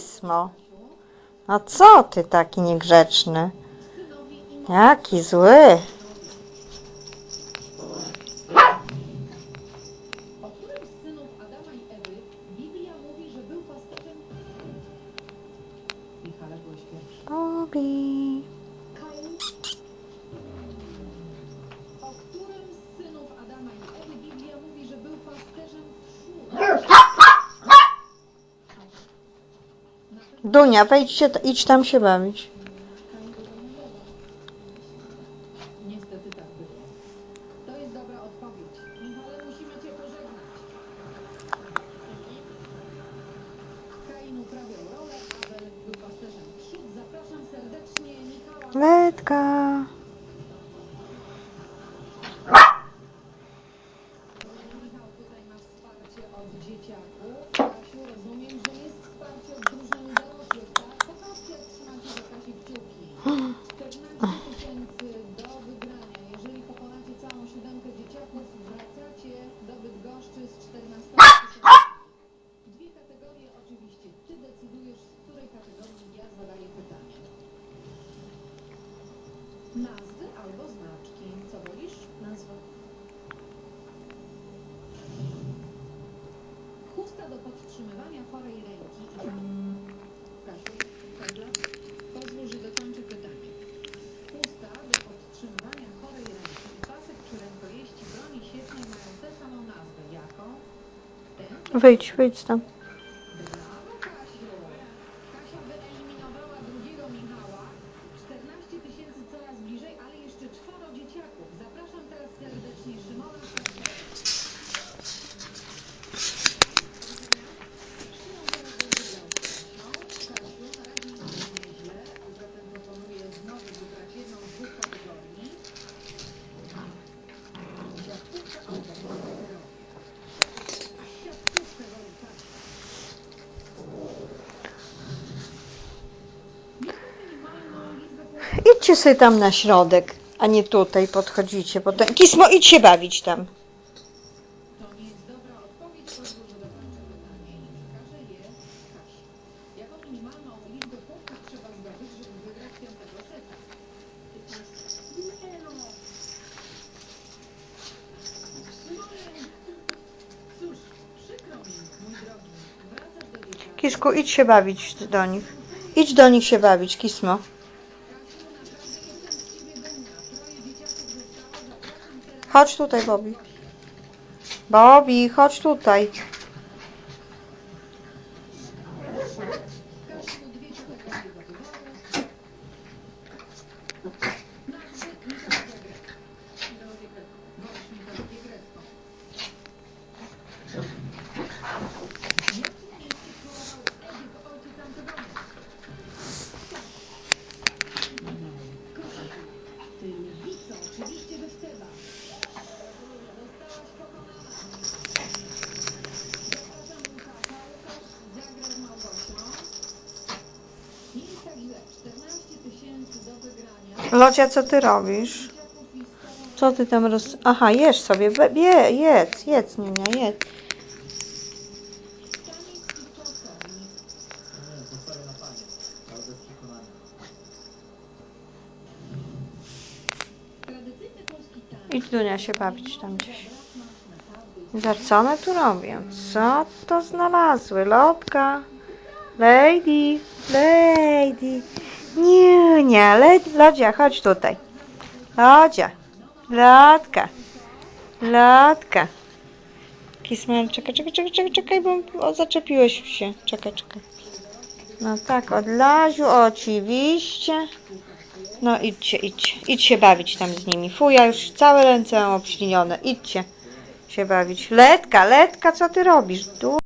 Kismo. A co ty taki niegrzeczny? Jaki zły. O Dunia, wejdźcie, idź tam się bawić. Niestety tak było. To jest dobra odpowiedź. Michale, musimy cię pożegnać. Kain uprawiał rolę, Abel był pasterzem pszczół. Zapraszam serdecznie Michała. Letka. Michał tutaj ma wsparcie od dzieciaków. Kasiu, rozumiem, że jest wsparcie od drużyny dorosłych? Popatrzcie, jak trzymacie za Kasi kciuki. 14 tysięcy do Nazwy albo znaczki. Co wolisz? Nazwa. Chusta do podtrzymywania chorej ręki i Kasiu, Karla, pozwól, że dokończę pytanie. Chusta do podtrzymywania chorej ręki i pasek przy rękojeści broni siecznej mają tę samą nazwę. Jaką? Wyjdź, wyjdź tam. Idźcie sobie tam na środek, a nie tutaj podchodzicie. Potem... Kismo, idź się bawić tam. To nie jest dobra odpowiedź, pozwól, że dokończę pytanie i przekażę je Kasi. Jaką minimalną liczbę punktów trzeba zdobyć, żeby wygrać piątego seta? 15. Nie! Szymonie! Cóż, przykro mi, mój drogi. Wracasz do dzieciaka. Kiszku, idź się bawić do nich. Idź do nich się bawić, Kismo. Chodź tutaj, Bobby. Bobby, chodź tutaj. Locia, co ty robisz? Co ty tam roz... Aha, jesz sobie. Je, jedz, jedz, Niunia, jedz. Nie. Idź, Dunia, się bawić tam gdzieś. Za co one tu robią? Co to znalazły? Lotka. Lady, lady. Niunia, le- Lodzia, chodź tutaj. Lodzia. Lotka. Lotka. Kisman, czekaj, czekaj, czekaj, czekaj, czekaj, bo zaczepiłeś się. Czekaj, czekaj. No tak, od Laziu, oczywiście. No idźcie, idźcie. Idź się bawić tam z nimi. Fuja, już całe ręce mam obślinione. Idźcie się bawić. Letka, Letka, co ty robisz? Du